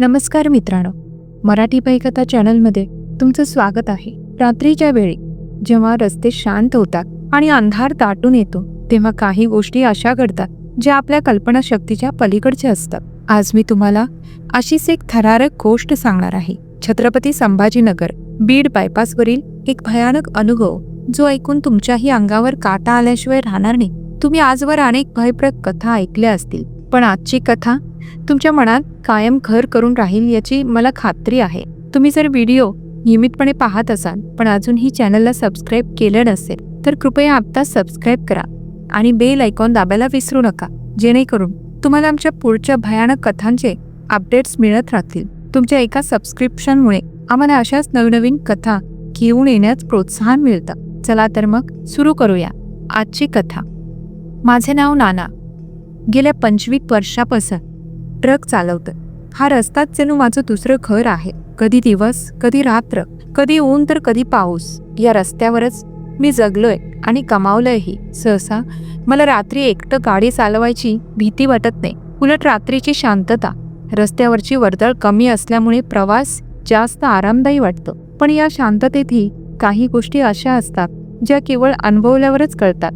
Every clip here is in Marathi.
नमस्कार मित्रांनो. मराठी कथा चॅनलमध्ये तुमचं स्वागत आहे. रात्रीच्या वेळी जेव्हा रस्ते शांत होतात आणि अंधार दाटून येतो तेव्हा काही गोष्टी अशा घडतात ज्या आपल्या कल्पनाशक्तीच्या पलीकडच्या असतात. आज मी तुम्हाला अशीच एक थरारक गोष्ट सांगणार आहे. छत्रपती संभाजीनगर बीड बायपासवरील एक भयानक अनुभव जो ऐकून तुमच्याही अंगावर काटा आल्याशिवाय राहणार नाही. तुम्ही आजवर अनेक भयप्रद कथा ऐकल्या असतील. पण आजची कथा तुमच्या मनात कायम घर करून राहील याची मला खात्री आहे. तुम्ही जर व्हिडिओ नियमितपणे पाहत असाल पण अजूनही चॅनलला सबस्क्राईब केलं नसेल तर कृपया आत्ता सबस्क्राईब करा आणि बेल ऐकॉन दाबायला विसरू नका जेणेकरून तुम्हाला आमच्या पुढच्या भयानक कथांचे अपडेट्स मिळत राहतील. तुमच्या एका सबस्क्रिप्शनमुळे आम्हाला अशाच नवनवीन कथा घेऊन येण्यास प्रोत्साहन मिळतं. चला तर मग सुरू करूया आजची कथा. माझे नाव नाना. गेल्या पंचवीस वर्षापासून ट्रक चालवतं हा रस्ताच जणू माझं दुसरं घर आहे. कधी दिवस कधी रात्र कधी ऊन तर कधी पाऊस. या रस्त्यावरच मी जगलोय आणि कमावलंयही. सहसा मला रात्री एकटं गाडी चालवायची भीती वाटत नाही. उलट रात्रीची शांतता. रस्त्यावरची वर्दळ कमी असल्यामुळे प्रवास जास्त आरामदायी वाटतो. पण या शांततेतही काही गोष्टी अशा असतात ज्या केवळ अनुभवल्यावरच कळतात.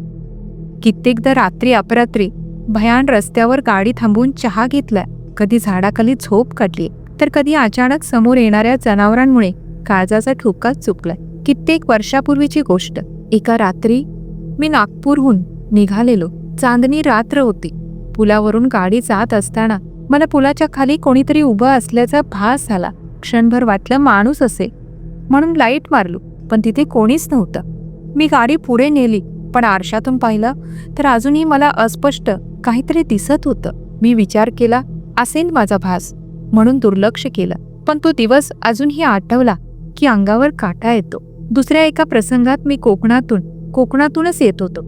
कित्येकदा रात्री अपरात्री भयान रस्त्यावर गाडी थांबवून चहा घेतलाय कधी झाडाखाली झोप काढली तर कधी अचानक समोर येणाऱ्या जनावरांमुळे काळजाचा ठोकाच चुकलाय कित्येक वर्षापूर्वीची गोष्ट. एका रात्री मी नागपूरहून निघालेलो. चांदणी रात्र होती. पुलावरून गाडी जात असताना मला पुलाच्या खाली कोणीतरी उभं असल्याचा भास झाला. क्षणभर वाटलं माणूस असेल. म्हणून लाइट मारलो पण तिथे कोणीच नव्हतं. मी गाडी पुढे नेली. पण आरशातून पाहिलं तर अजूनही मला अस्पष्ट काहीतरी दिसत होतं. मी विचार केला असेल माझा भास म्हणून दुर्लक्ष केलं. पण तो दिवस अजूनही आठवला की अंगावर काटा येतो. दुसऱ्या एका प्रसंगात मी कोकणातून कोकणातूनच येत होतो.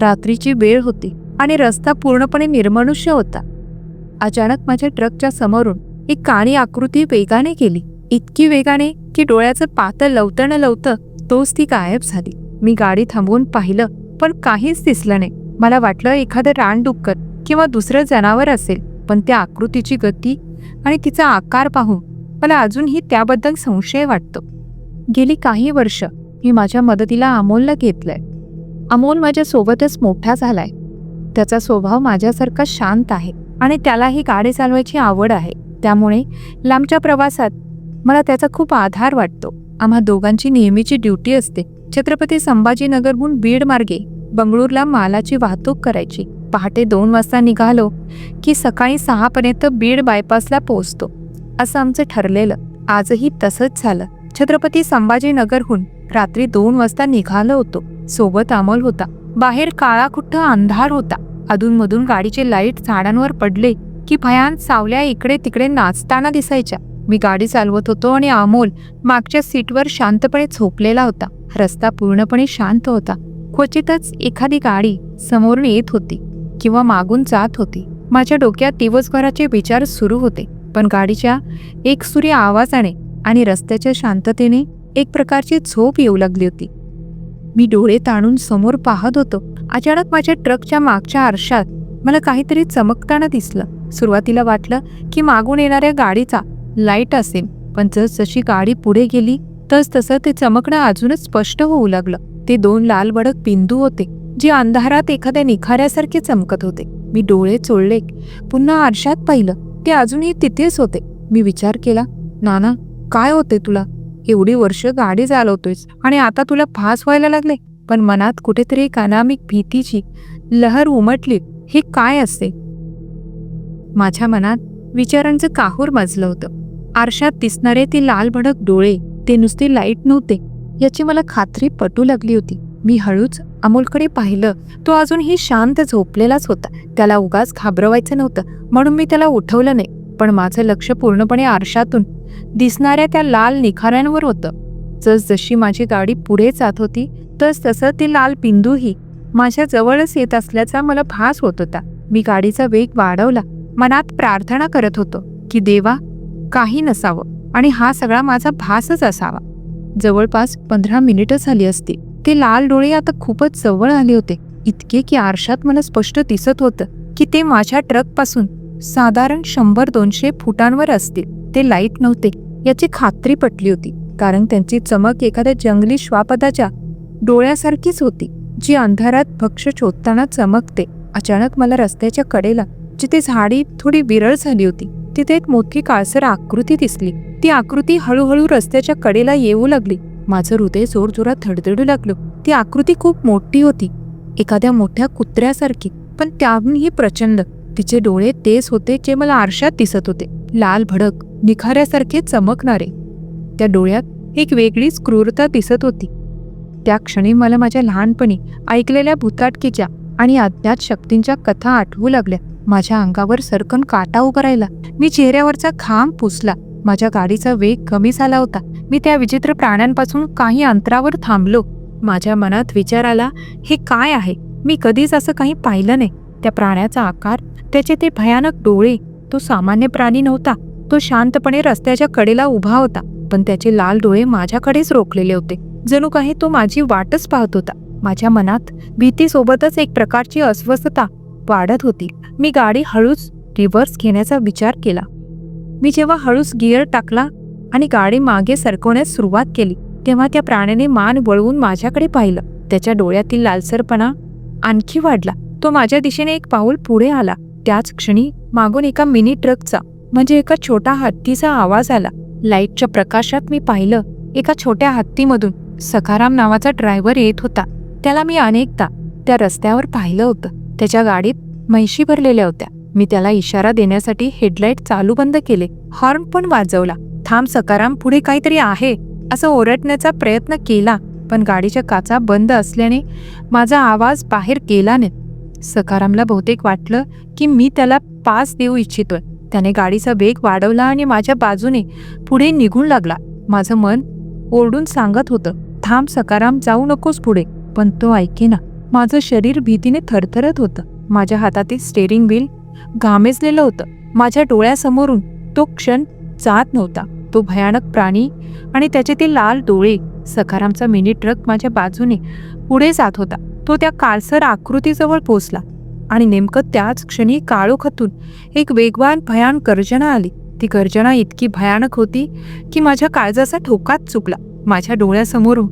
रात्रीची वेळ होती आणि रस्ता पूर्णपणे निर्मनुष्य होता. अचानक माझ्या ट्रकच्या समोरून एक काळी आकृती वेगाने गेली. इतकी वेगाने की डोळ्याचं पातळ लवतं न लवतं तोच ती गायब झाली. मी गाडी थांबवून पाहिलं पण काहीच दिसलं नाही. मला वाटलं एखादं रानडुक्कर किंवा दुसरं जनावर असेल पण त्या आकृतीची गती आणि तिचा आकार पाहून मला अजूनही त्याबद्दल संशय वाटतो. गेली काही वर्ष मी माझ्या मदतीला अमोलला घेतलंय. अमोल माझ्यासोबतच मोठा झालाय. त्याचा स्वभाव माझ्यासारखा शांत आहे आणि त्यालाही गाडी चालवायची आवड आहे. त्यामुळे लांबच्या प्रवासात मला त्याचा खूप आधार वाटतो. आम्हा दोघांची नेहमीची ड्युटी असते. छत्रपती संभाजीनगरहून बीड मार्गे बंगळूरला मालाची वाहतूक करायची. पहाटे दोन वाजता निघालो की सकाळी सहापर्यंत बीड बायपासला पोहोचतो. असं आमचं ठरलेलं. आजही तसंच झालं. छत्रपती संभाजीनगरहून रात्री दोन वाजता निघालो होतो. सोबत अमोल होता. बाहेर काळा कुठं अंधार होता. अधूनमधून गाडीचे लाइट झाडांवर पडले की भयान सावल्या इकडे तिकडे नाचताना दिसायच्या. मी गाडी चालवत होतो आणि अमोल मागच्या सीटवर शांतपणे झोपलेला होता. रस्ता पूर्णपणे शांत होता. क्वचितच एखादी गाडी समोरून येत होती किंवा मागून जात होती. माझ्या डोक्यात दिवसभराचे विचार सुरू होते पण गाडीच्या एक सूर्य आवाजाने आणि रस्त्याच्या शांततेने एक प्रकारची झोप येऊ लागली होती. मी डोळे ताणून समोर पाहत होतो. अचानक माझ्या ट्रकच्या मागच्या आरशात मला काहीतरी चमकताना दिसलं. सुरुवातीला वाटलं की मागून येणाऱ्या गाडीचा लाइट असेल. पण जसजशी गाडी पुढे गेली तस तसं ते चमकणं अजूनच स्पष्ट होऊ लागलं. ते दोन लाल बडक बिंदू होते जे अंधारात एखाद्या निखाऱ्यासारखे चमकत होते. मी डोळे चोळले. पुन्हा आरशात पाहिलं ते अजूनही तिथेच होते. मी विचार केला नाना काय होते तुला? एवढी वर्ष गाडी चालवतोयस आणि आता तुला फास व्हायला लागले. पण मनात कुठेतरी एक अनामिक भीतीची लहर उमटली. हे काय असते माझ्या मनात विचारांचं काहूर माजलं होतं. आरशात दिसणारे ते लाल भडक डोळे ते नुसते लाइट नव्हते. याची मला खात्री पटू लागली होती. मी हळूच अमोलकडे पाहिलं. तो अजूनही शांत झोपलेलाच होता. त्याला उगाच घाबरवायचं नव्हतं म्हणून मी त्याला उठवलं नाही. पण माझं लक्ष पूर्णपणे आरशातून दिसणाऱ्या त्या लाल निखाऱ्यांवर होतं. जसजशी माझी गाडी पुढे जात होती तस तसं ते लाल बिंदूही माझ्या जवळच येत असल्याचा मला भास होत होता. मी गाडीचा वेग वाढवला. मनात प्रार्थना करत होतो की देवा काही नसावं आणि हा सगळा माझा भासच असावा. जवळपास पंधरा मिनिटं झाली असती. ते लाल डोळे आता खूपच जवळ आले होते. इतके की आरशात मला स्पष्ट दिसत होतं की ते माझ्या ट्रकपासून साधारण शंभर दोनशे फुटांवर असतील. ते लाइट नव्हते याची खात्री पटली होती कारण त्यांची चमक एखाद्या जंगली श्वापदाच्या डोळ्यासारखीच होती जी अंधारात भक्ष शोधताना चमकते. अचानक मला रस्त्याच्या कडेला जिथे झाडी थोडी विरळ झाली होती तिथे एक मोठी काळसर आकृती दिसली. ती आकृती हळूहळू रस्त्याच्या कडेला येऊ लागली. माझं हृदय जोरजोरात धडधडू लागलं. ती आकृती खूप मोठी होती. एखाद्या मोठ्या कुत्र्यासारखी. पण त्याहूनही प्रचंड. तिचे डोळे तेच होते जे मला आरशात दिसत होते. लाल भडक निखाऱ्यासारखे चमकणारे. त्या डोळ्यात एक वेगळीच क्रूरता दिसत होती. त्या क्षणी मला माझ्या लहानपणी ऐकलेल्या भूताटकीच्या आणि अज्ञात शक्तींच्या कथा आठवू लागल्या. माझ्या अंगावर सरकन काटा उभा राहिला. मी चेहऱ्यावरचा खांब पुसला. माझ्या गाडीचा वेग कमी झाला होता. मी त्या विचित्र प्राण्यांपासून काही अंतरावर थांबलो. माझ्या मनात विचार आला हे काय आहे? मी कधीच असं काही पाहिलं नाही. त्या प्राण्याचा आकार त्याचे ते भयानक डोळे तो सामान्य प्राणी नव्हता. तो शांतपणे रस्त्याच्या कडेला उभा होता पण त्याचे लाल डोळे माझ्याकडेच रोखलेले होते. जणू काही तो माझी वाटच पाहत होता. माझ्या मनात भीतीसोबतच एक प्रकारची अस्वस्थता वाढत होती. मी गाडी हळूच रिव्हर्स घेण्याचा विचार केला. मी जेव्हा हळूच गिअर टाकला आणि गाडी मागे सरकवण्यास सुरुवात केली तेव्हा त्या प्राण्याने मान वळवून माझ्याकडे पाहिलं. त्याच्या डोळ्यातील लालसरपणा आणखी वाढला. तो माझ्या दिशेने एक पाऊल पुढे आला. त्याच क्षणी मागून एका मिनी ट्रकचा म्हणजे एका छोटा हत्तीचा आवाज आला. लाईटच्या प्रकाशात मी पाहिलं एका छोट्या हत्तीमधून सखाराम नावाचा ड्रायव्हर येत होता. त्याला मी अनेकदा त्या रस्त्यावर पाहिलं होतं. त्याच्या गाडीत म्हैशी भरलेल्या होत्या. मी त्याला इशारा देण्यासाठी हेडलाईट चालू बंद केले. हॉर्न पण वाजवला. थांब सकाराम पुढे काहीतरी आहे. असं ओरडण्याचा प्रयत्न केला पण गाडीच्या काचा बंद असल्याने माझा आवाज बाहेर गेला नाही. सकारामला बहुतेक वाटलं की मी त्याला पास देऊ इच्छितोय. त्याने गाडीचा वेग वाढवला आणि माझ्या बाजूने पुढे निघून लागला. माझं मन ओरडून सांगत होतं थांब सकाराम जाऊ नकोस पुढे. पण तो ऐकेना माझं शरीर भीतीने थरथरत होतं. माझ्या हातातील स्टेरिंग व्हील घामेजलेलं होतं. माझ्या डोळ्यासमोरून तो क्षण जात नव्हता. तो भयानक प्राणी आणि त्याचे ते लाल डोळे. सखारामचा मिनी ट्रक माझ्या बाजूने पुढे जात होता. तो त्या काळसर आकृतीजवळ पोचला आणि नेमकं त्याच क्षणी काळोखातून एक वेगवान भयान गर्जना आली. ती गर्जना इतकी भयानक होती की माझ्या काळजाचा ठोकाच चुकला. माझ्या डोळ्यासमोरून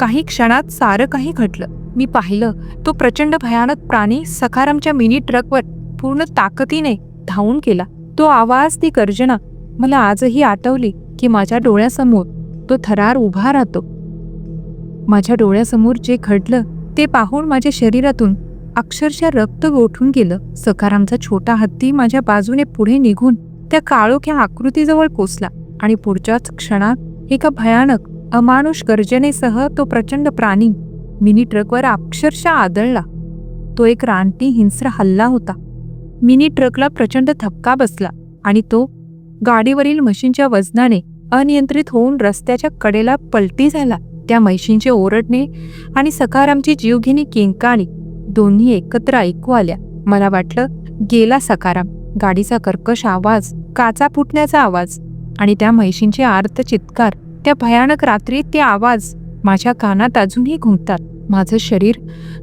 काही क्षणात सारं काही घडलं. मी पाहिलं तो प्रचंड भयानक प्राणी सखारामच्या मिनी ट्रकवर पूर्ण ताकदीने धावून गेला. तो आवाज ती गर्जना मला आजही आठवली की माझ्या डोळ्यासमोर तो थरार उभा राहतो. माझ्या डोळ्यासमोर जे घडलं ते पाहून माझ्या शरीरातून अक्षरशः रक्त गोठून गेलं. सकारामचा छोटा हत्ती माझ्या बाजूने पुढे निघून त्या काळोख्या आकृतीजवळ कोसला आणि पुढच्याच क्षणात एका भयानक अमानुष गर्जनेसह तो प्रचंड प्राणी मिनी ट्रकवर अक्षरशः आदळला. तो एक रानटी हिंस्र हल्ला होता. मिनी ट्रकला प्रचंड धक्का बसला आणि तो गाडीवरील म्हशींच्या वजनाने अनियंत्रित होऊन रस्त्याच्या कडेला पलटी झाला. त्या म्हशींचे ओरडणे आणि सकारामची जीवघेणी किंकाळी दोन्ही एकत्र ऐकू आल्या. मला वाटलं गेला सकाराम गाडीचा कर्कश आवाज काचा फुटण्याचा आवाज आणि त्या म्हैशींचे आर्त चित्कार. त्या भयानक रात्रीत ते आवाज माझ्या कानात अजूनही घुमतात. माझं शरीर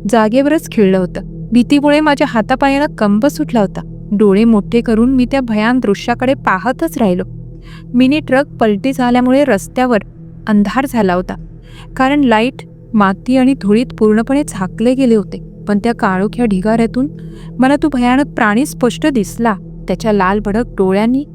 जागेवरच खिळलं होतं. भीतीमुळे माझ्या हातापायानं कंब सुटला होता. डोळे मोठे करून मी त्या भयान दृश्याकडे पाहतच राहिलो. मिनी ट्रक पलटी झाल्यामुळे रस्त्यावर अंधार झाला होता. कारण लाइट माती आणि धुळीत पूर्णपणे झाकले गेले होते. पण त्या काळोख्या ढिगाऱ्यातून मला तो भयानक प्राणी स्पष्ट दिसला. त्याच्या लाल भडक डोळ्यांनी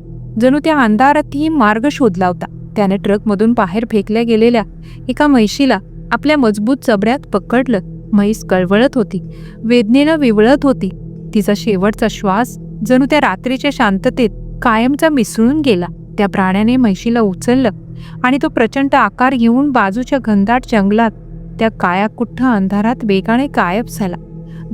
जणू त्या अंधारातही मार्ग शोधला होता. त्याने ट्रकमधून बाहेर फेकल्या गेलेल्या एका म्हैशीला आपल्या मजबूत चबड्यात पकडलं. म्हैस कळवळत होती. वेदनेनं विवळत होती. तिचा शेवटचा श्वास जणू त्या रात्रीच्या शांततेत कायमचा मिसळून गेला. त्या प्राण्याने म्हैशीला उचललं आणि तो प्रचंड आकार घेऊन बाजूच्या घनदाट जंगलात त्या कायाकुठ्ठ अंधारात वेगाने गायब झाला.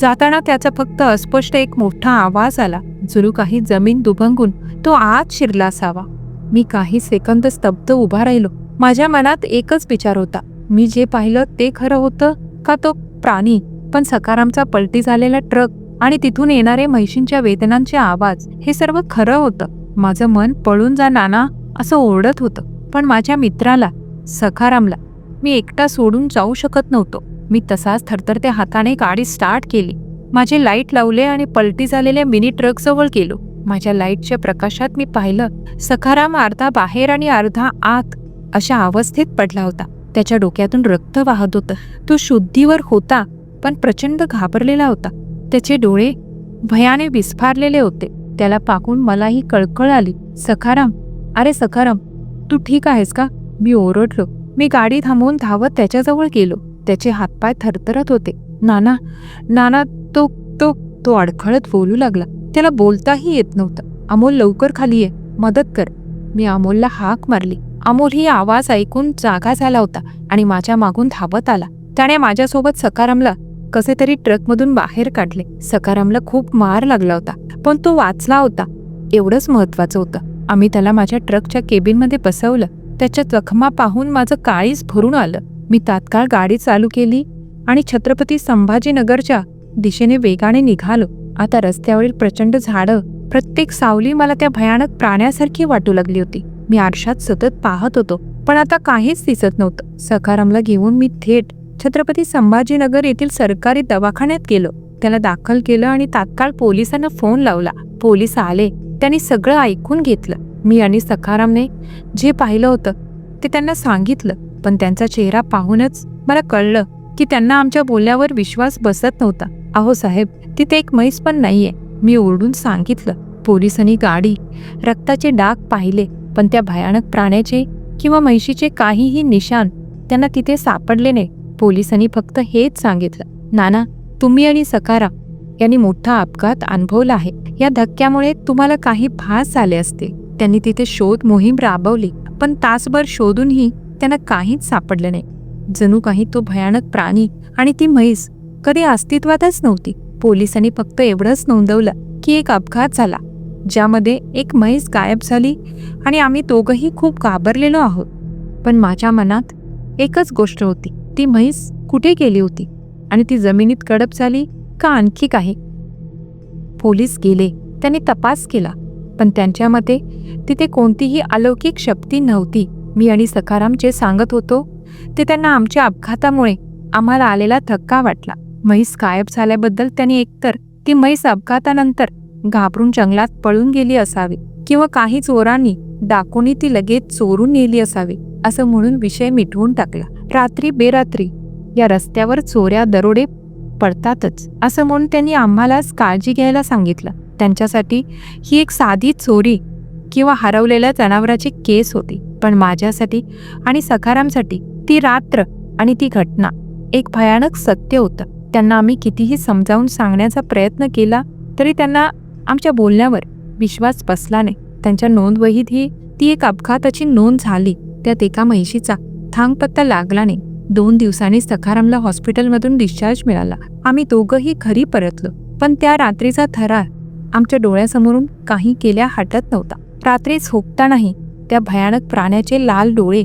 जाताना त्याचा फक्त अस्पष्ट एक मोठा आवाज आला. जणू काही जमीन दुभंगून तो आत शिरला असावा. मी काही सेकंद स्तब्ध उभा राहिलो. माझ्या मनात एकच विचार होता. मी जे पाहिलं ते खरं होतं का तो प्राणी? पण सकारामचा पलटी झालेला ट्रक आणि तिथून येणारे म्हैशींच्या वेदनांचे आवाज हे सर्व खरं होतं. माझं मन पळून जा नाना असं ओरडत होतं. पण माझ्या मित्राला सखारामला मी एकटा सोडून जाऊ शकत नव्हतो. मी तसाच थरथरत्या हाताने गाडी स्टार्ट केली. माझे लाइट लावले आणि पलटी झालेल्या मिनी ट्रकजवळ गेलो. माझ्या लाईटच्या प्रकाशात मी पाहिलं सखाराम अर्धा बाहेर आणि अर्धा आत अशा अवस्थेत पडला होता. त्याच्या डोक्यातून रक्त वाहत होतं. तो शुद्धीवर होता पण प्रचंड घाबरलेला होता. त्याचे डोळे भयाने विस्फारलेले होते. त्याला पाकून मलाही कळकळ आली. सखाराम अरे सखाराम तू ठीक आहेस का? मी ओरडलो. मी गाडी थांबवून धावत त्याच्याजवळ गेलो. त्याचे हातपाय थरथरत होते. नाना नाना तो तो तो अडखळत बोलू लागला. त्याला बोलताही येत नव्हतं. अमोल लवकर खाली ये. मदत कर. मी अमोलला हाक मारली. अमोल ही आवाज ऐकून जागा झाला होता आणि माझ्या मागून धावत आला. त्याने माझ्यासोबत सकारामला कसे तरी ट्रकमधून बाहेर काढले. सकारामला खूप मार लागला होता पण तो वाचला होता. एवढंच महत्वाचं होतं. आम्ही त्याला माझ्या ट्रकच्या केबिनमध्ये बसवलं. त्याच्या जखमा पाहून माझं काळीच भरून आलं. मी तात्काळ गाडी चालू केली आणि छत्रपती संभाजीनगरच्या दिशेने वेगाने निघालो. आता रस्त्यावरील प्रचंड झाडं प्रत्येक सावली मला त्या भयानक प्राण्यासारखी वाटू लागली होती. मी आरशात सतत पाहत होतो पण आता काहीच दिसत नव्हतं. सखारामला घेऊन मी थेट छत्रपती संभाजीनगर येथील सरकारी दवाखान्यात गेलो. त्याला दाखल केलं आणि तात्काळ पोलिसांना फोन लावला. पोलीस आले. त्यांनी सगळं ऐकून घेतलं. मी आणि सखारामने जे पाहिलं होतं ते त्यांना सांगितलं. पण त्यांचा चेहरा पाहूनच मला कळलं की त्यांना आमच्या बोलण्यावर विश्वास बसत नव्हता. अहो साहेब तिथे एक म्हैस पण नाहीये. मी ओरडून सांगितलं. पोलिसांनी गाडी रक्ताचे डाग पाहिले पण त्या भयानक प्राण्याचे किंवा म्हैशीचे काहीही निशान त्यांना तिथे सापडले नाही. पोलिसांनी फक्त हेच सांगितलं. नाना तुम्ही आणि सकारा यांनी मोठा अपघात अनुभवला आहे. या धक्क्यामुळे तुम्हाला काही भास झाले असते त्यांनी तिथे शोध मोहीम राबवली पण तासभर शोधूनही त्यांना काहीच सापडलं नाही. जणू काही तो भयानक प्राणी आणि ती म्हैस कधी अस्तित्वातच नव्हती. पोलिसांनी फक्त एवढंच नोंदवलं की एक अपघात झाला ज्यामध्ये एक म्हैस गायब झाली आणि आम्ही दोघंही खूप घाबरलेलो आहोत. पण माझ्या मनात एकच गोष्ट होती ती म्हैस कुठे गेली होती आणि ती जमिनीत कडप झाली का आणखी काही? पोलीस गेले त्यांनी तपास केला पण त्यांच्या मते तिथे कोणतीही अलौकिक शक्ती नव्हती. मी आणि सखाराम जे सांगत होतो ते त्यांना आमच्या अपघातामुळे आम्हाला आलेला थक्का वाटला. म्हैस गायब झाल्याबद्दल त्यांनी एकतर ती म्हैस अपघातानंतर घाबरून जंगलात पळून गेली असावी किंवा काही चोरांनी डाकोनी ती लगेच चोरून नेली असावी असं म्हणून विषय मिटवून टाकला. रात्री बेरात्री या रस्त्यावर चोऱ्या दरोडे पडतातच असं म्हणून त्यांनी आम्हालाच काळजी घ्यायला सांगितलं. त्यांच्यासाठी ही एक साधी चोरी किंवा हरवलेल्या जनावराची केस होती पण माझ्यासाठी आणि सखारामसाठी ती रात्र आणि ती घटना. एक भयानक सत्य होतं. त्यांना आम्ही कितीही समजावून सांगण्याचा प्रयत्न केला तरी त्यांना आमच्या बोलण्यावर विश्वास बसला नाही. त्यांच्या नोंदवहीतही ती एक अपघाताची नोंद झाली. त्यात एका म्हैशीचा थांगपत्ता लागला नाही. दोन दिवसांनी सखारामला हॉस्पिटलमधून डिस्चार्ज मिळाला. आम्ही दोघंही घरी परतलो पण त्या रात्रीचा थरार आमच्या डोळ्यासमोरून काही केल्या हटत नव्हता. रात्री झोपतानाही त्या भयानक प्राण्याचे लाल डोळे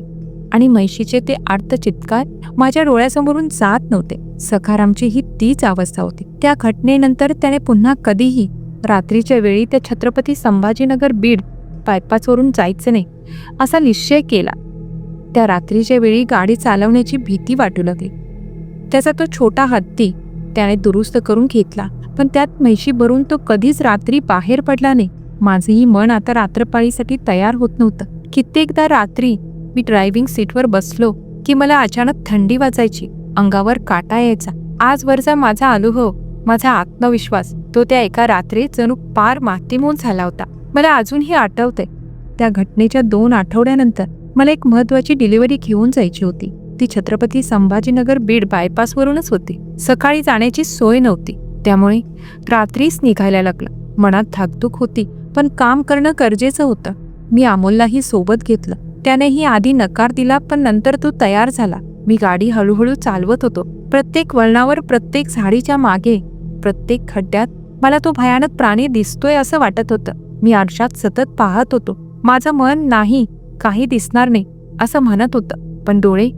आणि म्हैशीचे ते आर्त चित्कार माझ्या डोळ्यासमोरून जात नव्हते. सखारामची ही तीच अवस्था होती. त्या घटनेनंतर त्याने पुन्हा कधीही रात्रीच्या वेळी त्या छत्रपती संभाजीनगर बीड बायपासवरून जायचं नाही असा निश्चय केला. त्या रात्रीच्या वेळी गाडी चालवण्याची भीती वाटू लागली. त्याचा तो छोटा हत्ती त्याने दुरुस्त करून घेतला पण त्यात म्हैशी भरून तो कधीच रात्री बाहेर पडला नाही. माझंही मन आता रात्रपाळीसाठी तयार होत नव्हतं. कित्येकदा रात्री मी ड्रायव्हिंग सीटवर बसलो की मला अचानक थंडी वाजायची. अंगावर काटा यायचा. आजवरचा माझा अनुभव माझा आत्मविश्वास तो त्या एका रात्री जणू पार मातीमोन झाला होता. मला अजूनही आठवतंय. त्या घटनेच्या दोन आठवड्यानंतर मला एक महत्वाची डिलिव्हरी घेऊन जायची होती. ती छत्रपती संभाजीनगर बीड बायपासवरूनच होती. सकाळी जाण्याची सोय नव्हती. त्यामुळे रात्रीच निघायला लागलं. मनात धाकधूक होती पण काम करणं गरजेचं होतं. मी अमोललाही सोबत घेतलं. त्यानेही आधी नकार दिला पण नंतर तो तयार झाला. मी गाडी हळूहळू चालवत होतो. प्रत्येक वळणावर प्रत्येक झाडीच्या मागे प्रत्येक खड्ड्यात मला तो भयानक प्राणी दिसतोय असं वाटत होतं. मी आरशात सतत पाहत होतो. माझं मन नाही काही दिसणार नाही असं म्हणत होतं. पण डोळे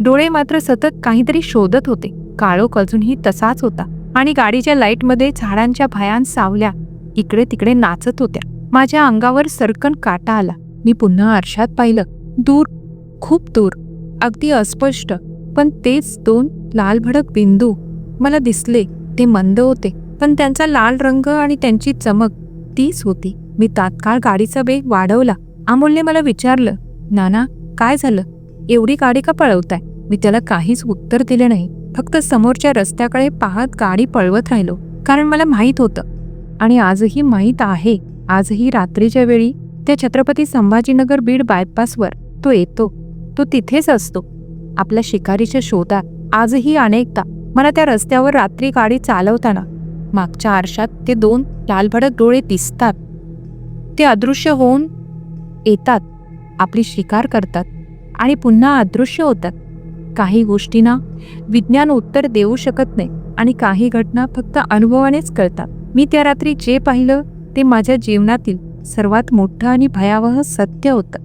डोळे मात्र सतत काहीतरी शोधत होते. काळोख अजूनही तसाच होता. आणि गाडीच्या लाईटमध्ये झाडांच्या भयान सावल्या इकडे तिकडे नाचत होत्या. माझ्या अंगावर सरकन काटा आला. मी पुन्हा आरशात पाहिलं. दूर खूप दूर. अगदी अस्पष्ट. पण तेच दोन लालभडक बिंदू मला दिसले. ते मंद होते. पण त्यांचा लाल रंग आणि त्यांची चमक तीच होती. मी तात्काळ गाडीचा वेग वाढवला. अमोलने मला विचारलं नाना काय झालं? एवढी गाडी का पळवताय? मी त्याला काहीच उत्तर दिले नाही. फक्त समोरच्या रस्त्याकडे पाहत गाडी पळवत राहिलो. कारण मला माहीत होतं. आणि आजही माहीत आहे. आजही रात्रीच्या वेळी त्या छत्रपती संभाजीनगर बीड बायपासवर तो येतो. तो तिथेच असतो. आपल्या शिकारीच्या शोधात आजही अनेकदा मला त्या रस्त्यावर रात्री गाडी चालवताना मागच्या आरशात ते दोन लालभडक डोळे दिसतात. ते अदृश्य होऊन येतात आपली शिकार करतात आणि पुन्हा अदृश्य होतात. काही गोष्टींना विज्ञान उत्तर देऊ शकत नाही आणि काही घटना फक्त अनुभवानेच कळतात. मी त्या रात्री जे पाहिलं ते माझ्या जीवनातील सर्वात मोठं आणि भयावह सत्य होतं.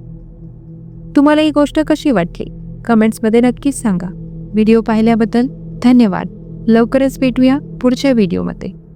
तुम्हाला ही गोष्ट कशी वाटली? कमेंट्समध्ये नक्कीच सांगा. व्हिडिओ पाहिल्याबद्दल धन्यवाद. लवकरच भेटूया पुढच्या व्हिडिओमध्ये.